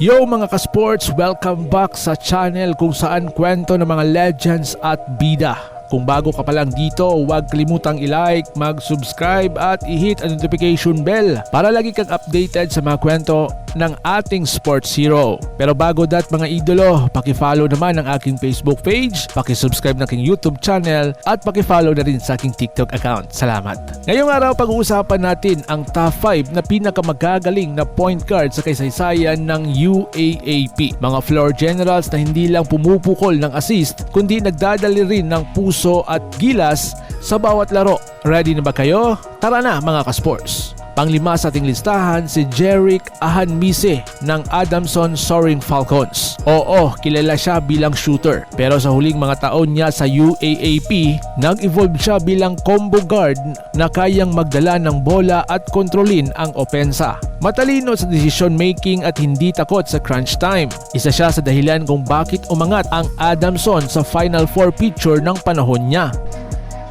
Yo mga ka-sports, welcome back sa channel kung saan kwento ng mga legends at bida. Kung bago ka pa lang dito, huwag kalimutang i-like, mag-subscribe at i-hit ang notification bell para lagi kang updated sa mga kwento ng ating sports hero. Pero bago that mga idolo, pakifollow naman ang aking Facebook page, pakisubscribe ng aking YouTube channel at pakifollow na rin sa aking TikTok account. Salamat! Ngayong araw pag-uusapan natin ang top 5 na pinakamagagaling na point guard sa kaysaysayan ng UAAP. Mga floor generals na hindi lang pumupukol ng assist kundi nagdadali rin ng puso at gilas sa bawat laro. Ready na ba kayo? Tara na mga ka-sports! Panglima sa ating listahan si Jerick Ahanmise ng Adamson Soaring Falcons. Oo, kilala siya bilang shooter. Pero sa huling mga taon niya sa UAAP, nag-evolve siya bilang combo guard na kayang magdala ng bola at kontrolin ang opensa. Matalino sa decision making at hindi takot sa crunch time. Isa siya sa dahilan kung bakit umangat ang Adamson sa Final Four picture ng panahon niya.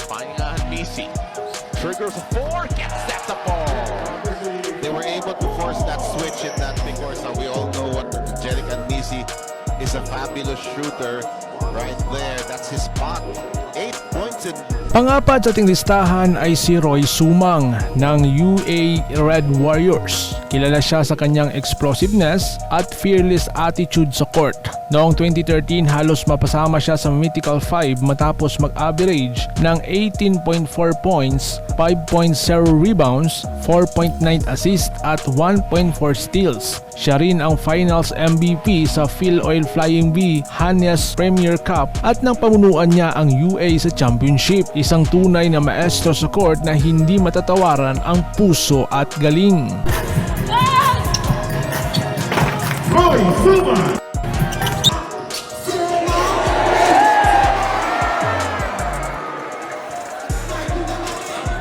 Finding on Messi. Triggers a four, gets that that switch in that because uh, we all know what Jerick and Messi is a fabulous shooter right there. That's his spot. Eight points in Pangapat sa ating listahan ay si Roy Sumang ng UA Red Warriors. Kilala siya sa kanyang explosiveness at fearless attitude sa court. Noong 2013 halos mapasama siya sa Mythical 5 matapos mag-average ng 18.4 points, 5.0 rebounds, 4.9 assists at 1.4 steals. Siya rin ang finals MVP sa Phil Oil Flying V Hanyas Premier Cup at nang pamunuan niya ang UA sa championship. Isang tunay na maestro sa court na hindi matatawaran ang puso at galing. Roy Suma.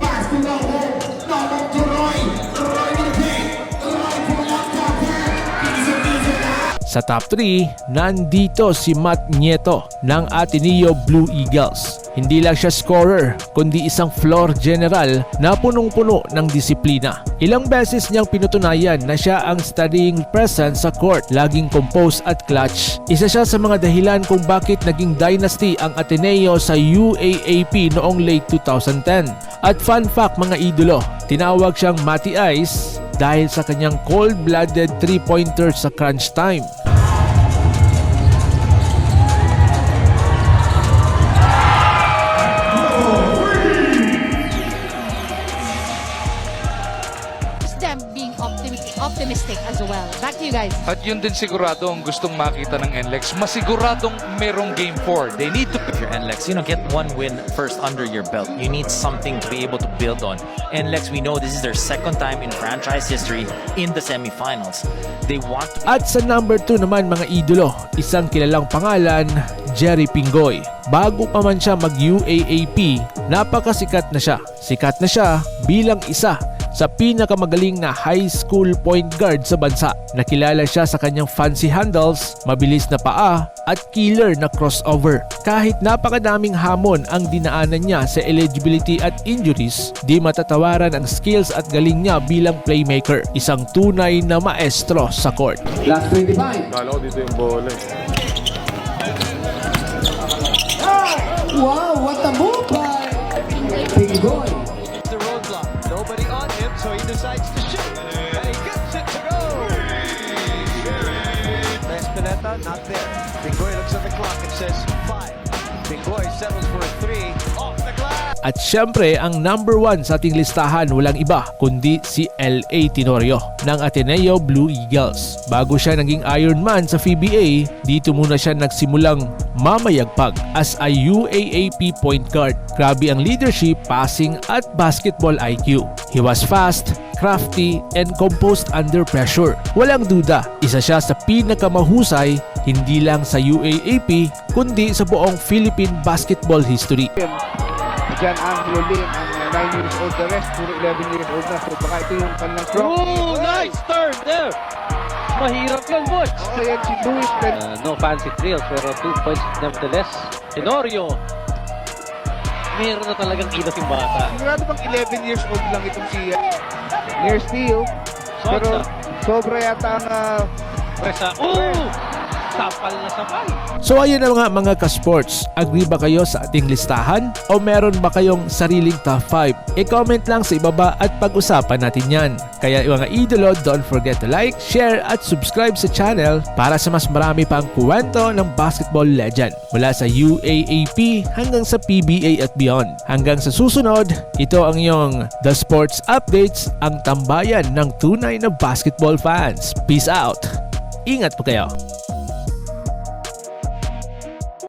Basketball home. Nomor to Roy. Roy with the pick. Roy pull up top 10. Easy, easy now. Sa top 3, nandito si Matt Nieto ng Ateneo Blue Eagles. Hindi lang siya scorer, kundi isang floor general na punong-puno ng disiplina. Ilang beses niyang pinutunayan na siya ang studying presence sa court, laging composed at clutch. Isa siya sa mga dahilan kung bakit naging dynasty ang Ateneo sa UAAP noong late 2010. At fun fact mga idolo, tinawag siyang Matty Ice dahil sa kanyang cold-blooded three-pointer sa crunch time. Optimistic, as well. Back to you guys. At yun din sigurado ang gustong makita ng NLEX. Masiguradong merong Game 4. They need to If you're NLEX, you know, get one win first under your belt. You need something to be able to build on. NLEX, we know this is their second time in franchise history in the semifinals. They want to At sa number 2 naman mga idolo, isang kilalang pangalan, Jerry Pingoy. Bago pa man siya mag-UAAP, napakasikat na siya. Sikat na siya bilang isa sa pinakamagaling na high school point guard sa bansa. Nakilala siya sa kanyang fancy handles, mabilis na paa, at killer na crossover. Kahit napakadaming hamon ang dinaanan niya sa eligibility at injuries, di matatawaran ang skills at galing niya bilang playmaker. Isang tunay na maestro sa court. Last 25. Kala ko dito yung bola eh. Wow, what a move by Pingoy. Espineta, not there. Bingoy looks at the clock and says five. Bingoy settles for a three. Off the glass. At syempre, ang number one sa ating listahan walang iba kundi si L.A. Tenorio ng Ateneo Blue Eagles. Bago siya naging Ironman sa FIBA, dito muna siya nagsimulang mamayagpag as a UAAP point guard. Grabe ang leadership, passing at basketball IQ. He was fast, crafty, and composed under pressure. Walang duda, isa siya sa pinakamahusay hindi lang sa UAAP kundi sa buong Philippine basketball history. Jan Angelo Lim, ang 9 years old. The rest, puro 11 years old na. So baka ito yung kanilang strong. Oh, nice turn there. Mahirap yan, boss. So yan si Luis Pen. Uh, no fancy drills, pero two points nevertheless. Tenorio. Meron na talagang kilos yung bata. Sigurado bang 11 years old lang itong si uh, near steal. Pero sobra yata ang uh, Presa. Oh! Sapal na sapal. So ayun na mga mga ka-sports, agree ba kayo sa ating listahan? O meron ba kayong sariling top 5? I-comment lang sa ibaba at pag-usapan natin yan. Kaya mga idolo, don't forget to like, share at subscribe sa channel para sa mas marami pang kwento ng basketball legend. Mula sa UAAP hanggang sa PBA at beyond. Hanggang sa susunod, ito ang iyong The Sports Updates, ang tambayan ng tunay na basketball fans. Peace out! Ingat po kayo!